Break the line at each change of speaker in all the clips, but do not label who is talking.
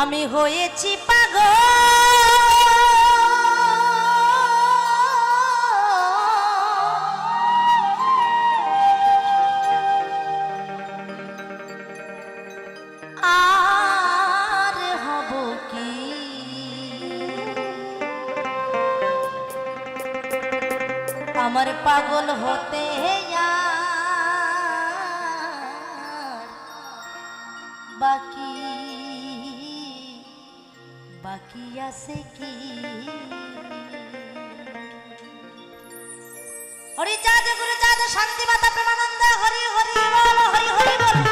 আমি হয়েছি পাগল। আমার পাগল হতে বাকি বাকি আছে কি? হরি চাঁদ, গুরু চাঁদ, শান্তি মাতা প্রেমানন্দ, হরি হরি বল, হরি হরি বল।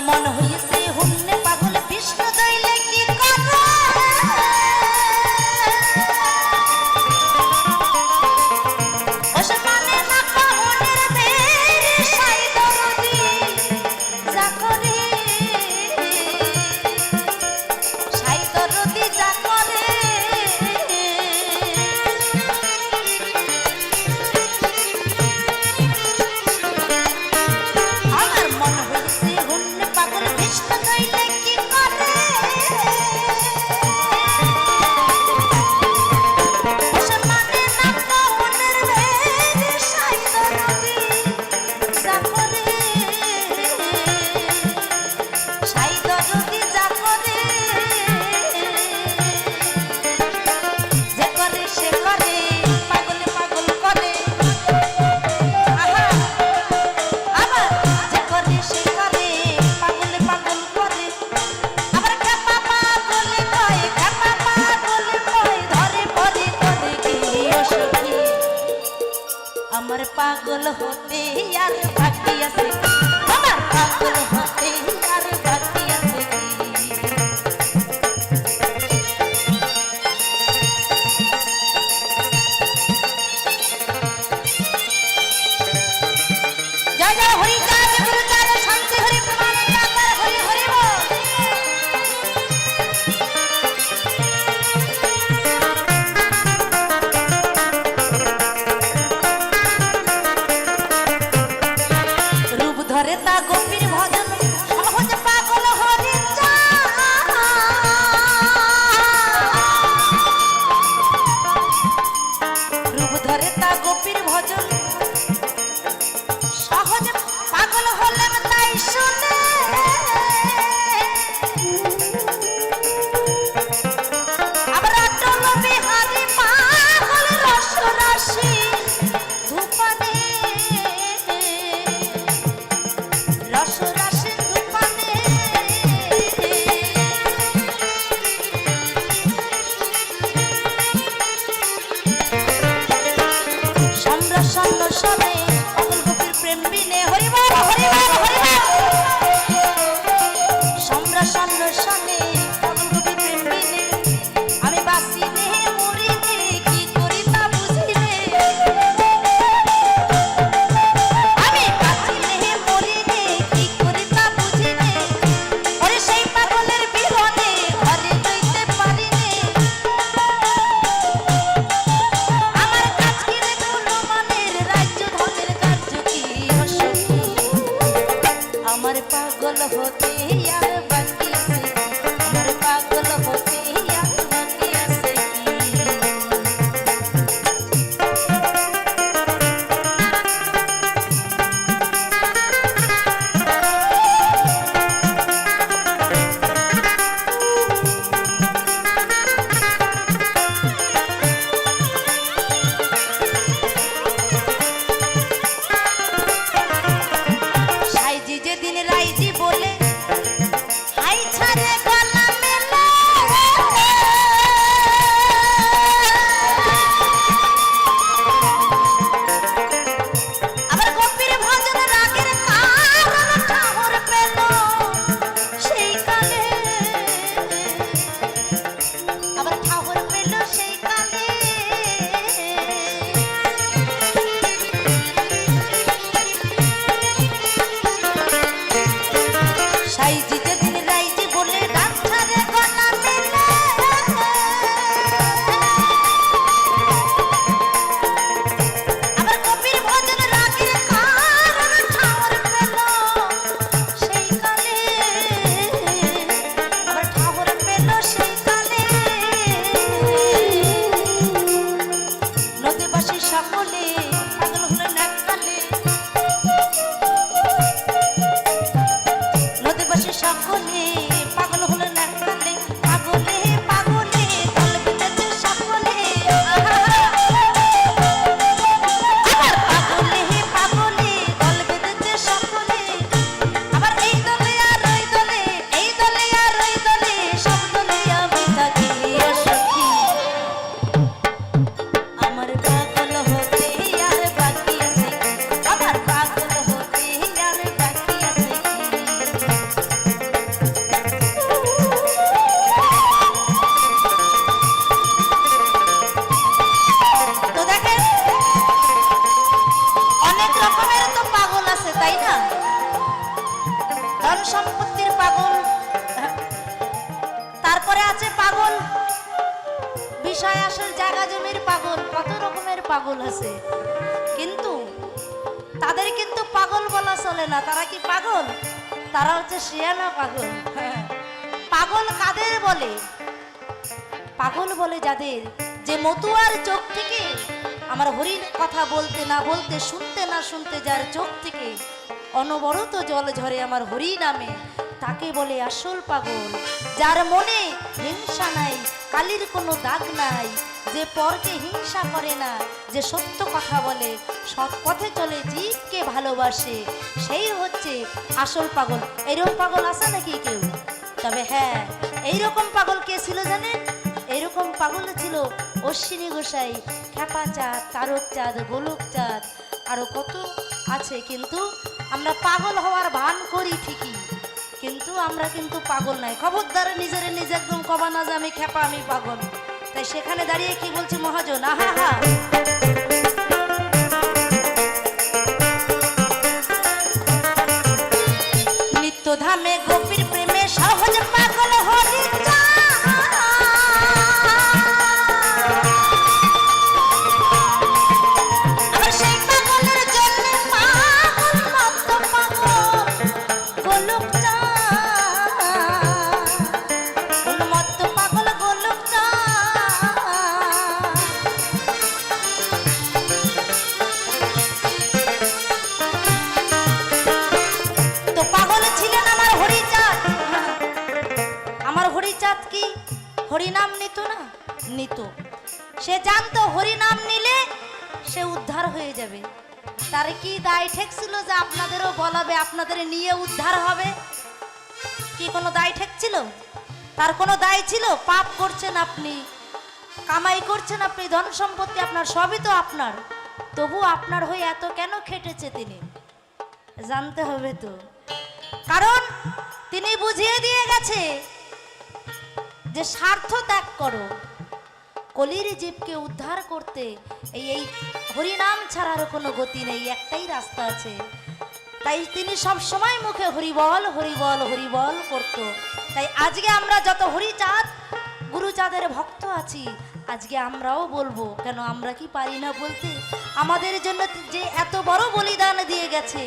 मन हुई से हमने पाग। দিন ধন সম্পত্তির পাগল। তারপরে আছে পাগল। বিষয় আসল জায়গা জমির পাগল, কত রকমের পাগল আছে। কিন্তু তাদের কিন্তু পাগল বলা চলে না। তারা কি পাগল? তারা হচ্ছে শিয়ানা পাগল। পাগল কাদের বলে? পাগল বলে যাদের। যে মতুয়ার চোখ থেকে আমার হরির কথা বলতে না বলতে, শুনতে না শুনতে যার চোখ থেকে অনবরত জল ঝরে আমার হরি নামে। তাকে বলে, আসল পাগল, যার মনে হিংসা নাই, কালির কোনো দাগ নাই, যে পরকে হিংসা করে না, যে সত্য কথা বলে, সৎ পথে চলে জীবকে ভালোবাসে, সেই হচ্ছে আসল পাগল। এরকম পাগল আছে নাকি কেউ? তবে হ্যাঁ এইরকম পাগল কে ছিল জানেন? এইরকম পাগল ছিল অশ্বিনী গোসাই খেপা চাঁদ তারক চাঁদ গোলক চাঁদ আরও কত আছে, কিন্তু আমরা পাগল হওয়ার ভান করি ঠিকই, কিন্তু আমরা কিন্তু পাগল নাই। খবরদার নিজের নিজে একদম কবা না যে আমি খেপা, আমি পাগল। তাই সেখানে দাঁড়িয়ে কি বলছি মহাজন? আহা হা হরিনাম নিত না? নিত। সে জানতো হরিনাম নিলে সে উদ্ধার হয়ে যাবে। তার কি দায় ঠেকছিল যে আপনাদেরও বলাবে, আপনাদের নিয়ে উদ্ধার হবে? কি কোনো দায় ঠেকছিল? তার কোনো দায় ছিল? পাপ করছেন আপনি, কামাই করছেন আপনি, ধন সম্পত্তি আপনার, সবই তো আপনার। তবু আপনার হয়ে এত কেন খেটেছে তিনি? জানতে হবে তো। কারণ তিনি বুঝিয়ে দিয়ে গেছে যে স্বার্থ ত্যাগ করো, কলির জীবকে উদ্ধার করতে এই এই হরিনাম ছাড়ার কোনো গতি নেই, একটাই রাস্তা আছে। তাই তিনি সব সময় মুখে হরিবল হরিবল হরিবল করত। তাই আজকে আমরা যত হরিচাঁদ, গুরুচাঁদের ভক্ত আছি, আজকে আমরাও বলব, কেন আমরা কি পারি না বলতে? আমাদের জন্য যে এত বড় বলিদান দিয়ে গেছে,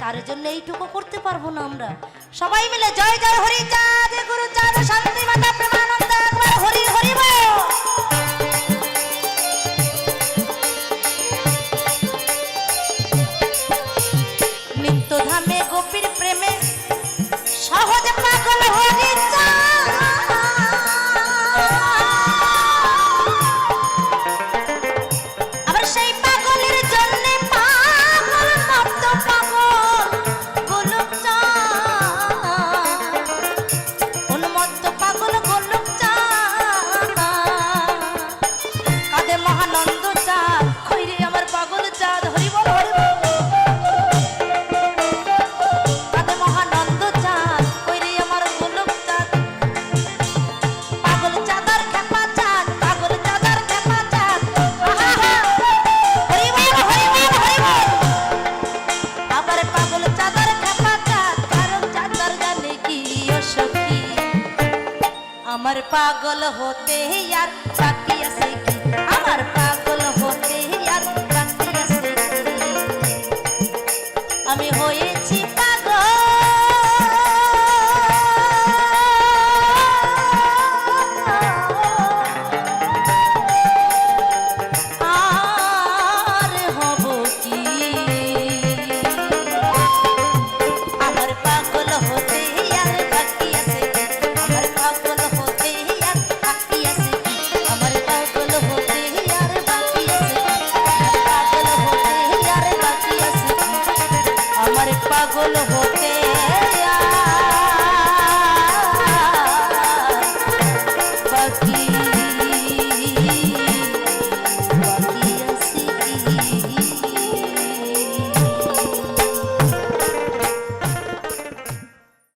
তার জন্য এইটুকু করতে পারব না আমরা। সবাই মিলে জয় জয় হরিচাঁদ, গুরুচাঁদ শান্তি মাতা